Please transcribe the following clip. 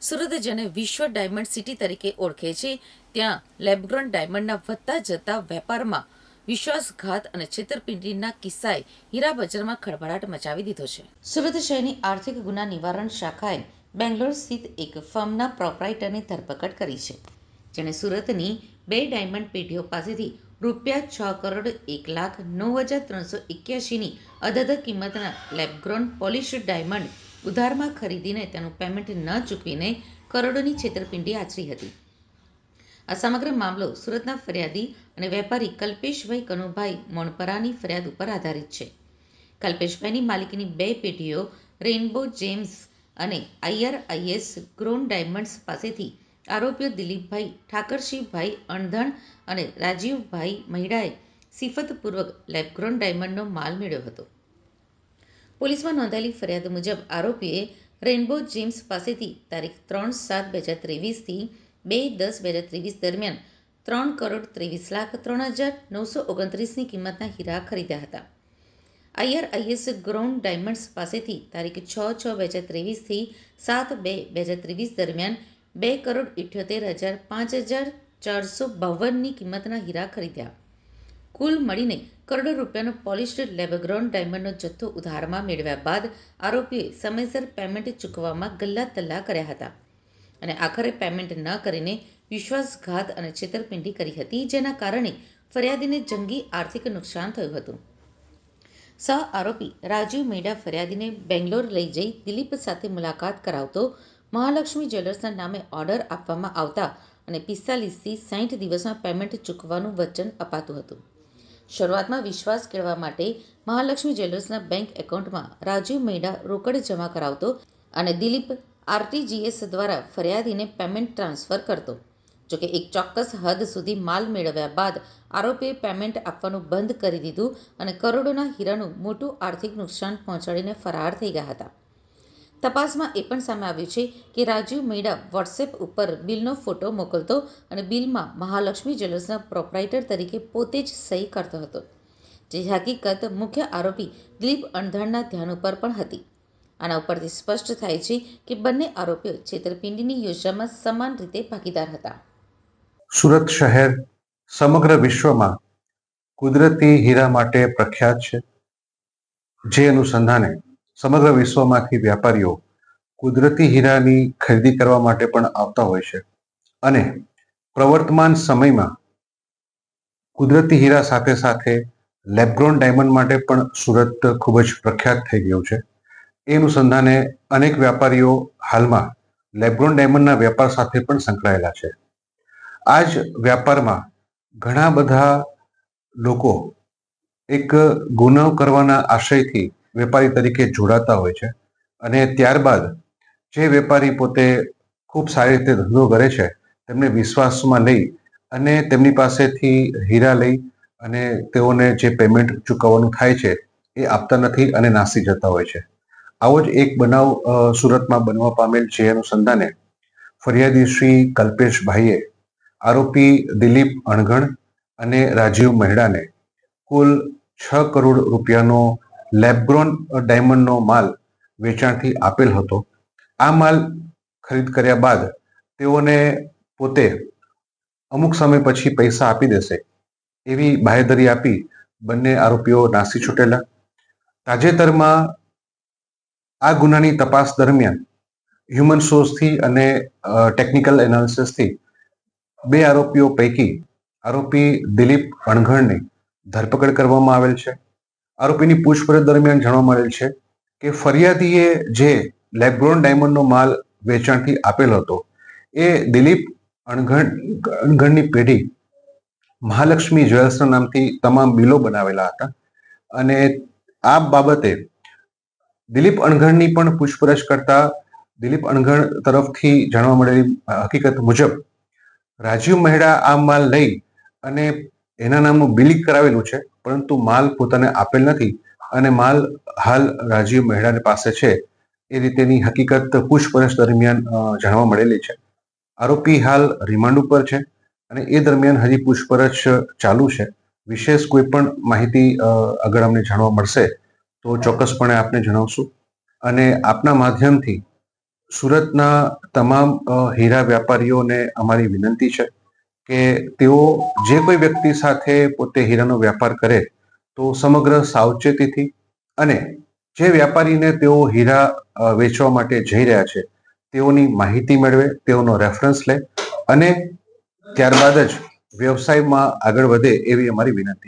સુરત જેને વિશ્વ diamond city તરીકે ઓળખે છે, ત્યાં લેબગ્રોન ડાયમંડના વધતા જતા વેપારમાં વિશ્વાસઘાત અને છેતરપિંડીના કિસ્સાએ હીરા બજારમાં ખળભળાટ મચાવી દીધો છે. સુરત શહેરની આર્થિક ગુના નિવારણ શાખાએ બેંગ્લોર સ્થિત એક ફર્મના પ્રોપરાઇટરની ધરપકડ કરી છે, જેણે સુરતની બે ડાયમંડ પેઢીઓ પાસેથી રૂપિયા છ કરોડ એક લાખ નવ હજાર ત્રણસો એક્યાસીની અધધ કિંમતના લેબગ્રોન પોલિશ ડાયમંડ ઉધારમાં ખરીદીને તેનું પેમેન્ટ ન ચૂકવીને કરોડોની છેતરપિંડી આચરી હતી. આ સમગ્ર મામલો સુરતના ફરિયાદી અને વેપારી કલ્પેશભાઈ કનુભાઈ મોણપરાની ફરિયાદ ઉપર આધારિત છે. કલ્પેશભાઈની માલિકીની બે પેઢીઓ, રેઇનબો જેમ્સ અને આઈઆરઆઈએસ ગ્રોન ડાયમંડ્સ પાસેથી આરોપીઓ દિલીપભાઈ ઠાકરશીભાઈ અણધણ અને રાજીવભાઈ મહિડાએ સિફતપૂર્વક લેબગ્રોન ડાયમંડનો માલ મેળવ્યો હતો. પોલીસમાં નોંધાયેલી ફરિયાદ મુજબ આરોપીએ રેઇનબો જેમ્સ પાસેથી તારીખ ત્રણ સાત બે હજાર ત્રેવીસથી બે દસ બે હજાર ત્રેવીસ દરમિયાન ત્રણ કરોડ ત્રેવીસ લાખ ત્રણ હજાર નવસો ઓગણત્રીસની કિંમતના હીરા ખરીદ્યા હતા. આઈઆરઆઈએસ ગ્રોન ડાયમંડ્સ પાસેથી તારીખ છ છ બે હજાર ત્રેવીસથી સાત બે બે હજાર ત્રેવીસ દરમિયાન બે કરોડ ઇઠ્યોતેર હજાર પાંચ હજાર ચારસો બાવનની કિંમતના હીરા ખરીદ્યા. કુલ મળીને કરોડો રૂપિયાનો પોલિશ્ડ લેબગ્રોન ડાયમંડનો જથ્થો ઉધારમાં મેળવ્યા બાદ આરોપીએ સમયસર પેમેન્ટ ચૂકવવામાં ગલ્લા તલ્લા કર્યા હતા. અને આખરે પેમેન્ટ ન કરીને વિશ્વાસઘાત અને છેતરપિંડી કરી હતી, જેના કારણે ફરિયાદીને જંગી આર્થિક નુકસાન થયું હતું. સહ આરોપી રાજીવ મેડા ફરિયાદીને બેંગ્લોર લઈ જઈ દિલીપ સાથે મુલાકાત કરાવતો મહાલક્ષ્મી જ્વેલર્સના નામે ઓર્ડર આપવામાં આવતા અને પિસ્તાલીસથી સાઠ દિવસમાં પેમેન્ટ ચૂકવવાનું વચન અપાતું હતું. શરૂઆતમાં વિશ્વાસ કેળવવા માટે મહાલક્ષ્મી જ્વેલર્સના બેંક એકાઉન્ટમાં રાજીવ મેડા રોકડ જમા કરાવતો અને દિલીપ આરટીજીએસ દ્વારા ફરિયાદીને પેમેન્ટ ટ્રાન્સફર કરતો. જોકે એક ચોક્કસ હદ સુધી માલ મેળવ્યા બાદ આરોપીએ પેમેન્ટ આપવાનું બંધ કરી દીધું અને કરોડોના હીરાનું મોટું આર્થિક નુકસાન પહોંચાડીને ફરાર થઈ ગયા હતા. તપાસમાં એ પણ સામે આવ્યું છે કે રાજીવ મેડા વોટ્સએપ ઉપર બિલનો ફોટો મોકલતો અને બિલમાં મહાલક્ષ્મી જ્વેલર્સના પ્રોપરાઇટર તરીકે પોતે જ સહી કરતો હતો. જે હકીકત મુખ્ય આરોપી દિલીપ અણધણના ધ્યાન ઉપર પણ હતી. આના ઉપરથી સ્પષ્ટ થાય છે કે બંને આરોપીઓ છેતરપિંડીની યોજનામાં સમાન રીતે ભાગીદાર હતા. સુરત શહેર સમગ્ર વિશ્વમાં કુદરતી હીરા માટે પ્રખ્યાત છે. જે અનુસંધાને સમગ્ર વિશ્વમાંથી વેપારીઓ કુદરતી હીરાની ખરીદી કરવા માટે પણ આવતા હોય છે. અને પ્રવર્તમાન સમયમાં કુદરતી હીરા સાથે સાથે લેબગ્રોન ડાયમંડ માટે પણ સુરત ખૂબ જ પ્રખ્યાત થઈ ગયું છે. એ અનુસંધાને અનેક વ્યાપારીઓ હાલમાં લેબ્રોન ડાયમંડના વેપાર સાથે પણ સંકળાયેલા છે. આ જ વ્યાપારમાં ઘણા બધા લોકો એક ગુનો કરવાના આશયથી વેપારી તરીકે જોડાતા હોય છે. અને ત્યારબાદ જે વેપારી પોતે ખૂબ સારી રીતે ધંધો કરે છે, તેમને વિશ્વાસમાં લઈ અને તેમની પાસેથી હીરા લઈ અને તેઓને જે પેમેન્ટ ચૂકવવાનું થાય છે, એ આપતા નથી અને નાસી જતા હોય છે. આવો જ એક બનાવ સુરતમાં બનવા પામેલ છે અનુસંધાને ફરિયાદી શ્રી કલ્પેશભાઈએ આરોપી દિલીપ અણગણ અને રાજીવ મહેડાને કુલ છ કરોડ રૂપિયાનો લેબગ્રોન ડાયમંડનો માલ વેચાણથી આપેલ હતો. આ માલ ખરીદ કર્યા બાદ તેઓને પોતે અમુક સમય પછી પૈસા આપી દેશે એવી બાહેધરી આપી બંને આરોપીઓ નાસી છૂટેલા. તાજેતરમાં આ ગુનાની તપાસ દરમિયાન હ્યુમન સોર્સથી અને ટેકનિકલ એનાલિસિસથી બે આરોપીઓ પૈકી આરોપી દિલીપ અણઘણની ધરપકડ કરવામાં આવેલ છે. આરોપીની પૂછપરછ દરમિયાન જાણવા મળેલ છે કે ફરિયાદીએ જે લેબગ્રોન ડાયમંડનો માલ વેચાણથી આપેલ હતો, એ દિલીપ અણઘણ અણઘણની પેઢી મહાલક્ષ્મી જ્વેલ્સના નામથી તમામ બિલો બનાવેલા હતા અને આ બાબતે દિલીપ અણઘણની પણ પૂછપરછ કરતા દિલીપ અણઘણ તરફથી જાણવા મળેલી હકીકત મુજબ રાજીવ મહેડા આ માલ લઈ અને એના નામનું બિલિંગ કરાવેલું છે. પરંતુ માલ પોતાને આપેલ નથી અને માલ હાલ રાજીવ મહેડાની પાસે છે. એ રીતેની હકીકત પૂછપરછ દરમિયાન જાણવા મળેલી છે. આરોપી હાલ રિમાન્ડ ઉપર છે અને એ દરમિયાન હજી પૂછપરછ ચાલુ છે. વિશેષ કોઈ પણ માહિતી આગળ અમને જાણવા મળશે તો ચોક્કસપણે આપને જણાવશું. અને આપના માધ્યમથી સુરતના તમામ હીરા વ્યાપારીઓને અમારી વિનંતી છે કે તેઓ જે કોઈ વ્યક્તિ સાથે પોતે હીરાનો વ્યાપાર કરે તો સમગ્ર સાવચેતીથી અને જે વ્યાપારીને તેઓ હીરા વેચવા માટે જઈ રહ્યા છે, તેઓની માહિતી મેળવે, તેઓનો રેફરન્સ લે અને ત્યારબાદ જ વ્યવસાયમાં આગળ વધે એવી અમારી વિનંતી